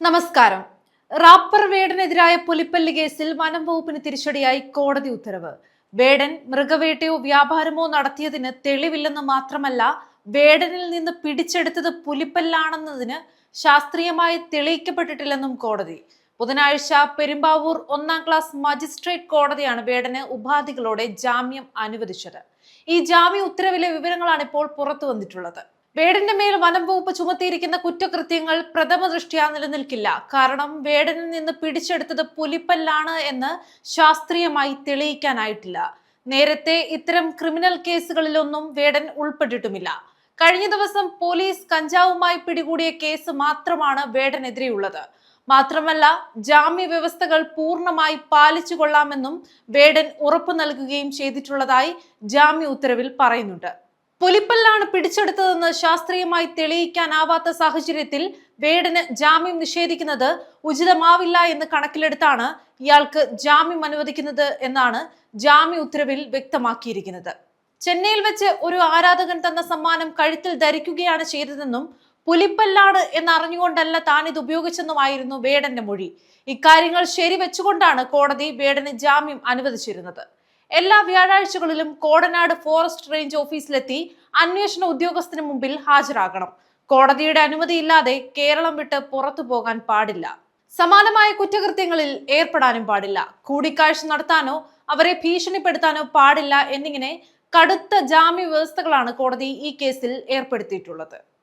നമസ്കാരം. റാപ്പർ വേടനെതിരായ പുലിപ്പല്ലി കേസിൽ വനം വകുപ്പിന് തിരിച്ചടിയായി കോടതി ഉത്തരവ്. വേടൻ മൃഗവേട്ടയോ വ്യാപാരമോ നടത്തിയതിന് തെളിവില്ലെന്ന് മാത്രമല്ല വേടനിൽ നിന്ന് പിടിച്ചെടുത്തത് പുലിപ്പല്ലാണെന്നതിന് ശാസ്ത്രീയമായി തെളിയിക്കപ്പെട്ടിട്ടില്ലെന്നും കോടതി. ബുധനാഴ്ച പെരുമ്പാവൂർ ഒന്നാം ക്ലാസ് മജിസ്ട്രേറ്റ് കോടതിയാണ് വേടന് ഉപാധികളോടെ ജാമ്യം അനുവദിച്ചത്. ഈ ജാമ്യ ഉത്തരവിലെ വിവരങ്ങളാണ് ഇപ്പോൾ പുറത്തു വന്നിട്ടുള്ളത്. വേടന്റെ മേൽ വനം വകുപ്പ് ചുമത്തിയിരിക്കുന്ന കുറ്റകൃത്യങ്ങൾ പ്രഥമ ദൃഷ്ട്യാ നിലനിൽക്കില്ല. കാരണം വേടനിൽ നിന്ന് പിടിച്ചെടുത്തത് പുലിപ്പല്ലാണ് എന്ന് ശാസ്ത്രീയമായി തെളിയിക്കാനായിട്ടില്ല. നേരത്തെ ഇത്തരം ക്രിമിനൽ കേസുകളിലൊന്നും വേടൻ ഉൾപ്പെട്ടിട്ടുമില്ല. കഴിഞ്ഞ ദിവസം പോലീസ് കഞ്ചാവുമായി പിടികൂടിയ കേസ് മാത്രമാണ് വേടനെതിരെയുള്ളത്. മാത്രമല്ല ജാമ്യ വ്യവസ്ഥകൾ പൂർണമായി പാലിച്ചു കൊള്ളാമെന്നും വേടൻ ഉറപ്പു നൽകുകയും ചെയ്തിട്ടുള്ളതായി ജാമ്യ ഉത്തരവിൽ പറയുന്നുണ്ട്. പുലിപ്പല്ലാണ് പിടിച്ചെടുത്തതെന്ന് ശാസ്ത്രീയമായി തെളിയിക്കാനാവാത്ത സാഹചര്യത്തിൽ വേടന് ജാമ്യം നിഷേധിക്കുന്നത് ഉചിതമാവില്ല എന്ന് കണക്കിലെടുത്താണ് ഇയാൾക്ക് ജാമ്യം അനുവദിക്കുന്നത് എന്നാണ് ജാമ്യ ഉത്തരവിൽ വ്യക്തമാക്കിയിരിക്കുന്നത്. ചെന്നൈയിൽ വെച്ച് ഒരു ആരാധകൻ തന്ന സമ്മാനം കഴുത്തിൽ ധരിക്കുകയാണ് ചെയ്തതെന്നും പുലിപ്പല്ലാണ് എന്നറിഞ്ഞുകൊണ്ടല്ല താൻ ഇത് ഉപയോഗിച്ചെന്നുമായിരുന്നു വേടന്റെ മൊഴി. ഇക്കാര്യങ്ങൾ ശരിവെച്ചുകൊണ്ടാണ് കോടതി വേടന് ജാമ്യം അനുവദിച്ചിരുന്നത്. എല്ലാ വ്യാഴാഴ്ചകളിലും കോടനാട് ഫോറസ്റ്റ് റേഞ്ച് ഓഫീസിലെത്തി അന്വേഷണ ഉദ്യോഗസ്ഥന് മുമ്പിൽ ഹാജരാകണം. കോടതിയുടെ അനുമതിയില്ലാതെ കേരളം വിട്ട് പുറത്തു പോകാൻ പാടില്ല. സമാനമായ കുറ്റകൃത്യങ്ങളിൽ ഏർപ്പെടാനും പാടില്ല. കൂടിക്കാഴ്ച നടത്താനോ അവരെ ഭീഷണിപ്പെടുത്താനോ പാടില്ല എന്നിങ്ങനെ കടുത്ത ജാമ്യ വ്യവസ്ഥകളാണ് കോടതി ഈ കേസിൽ ഏർപ്പെടുത്തിയിട്ടുള്ളത്.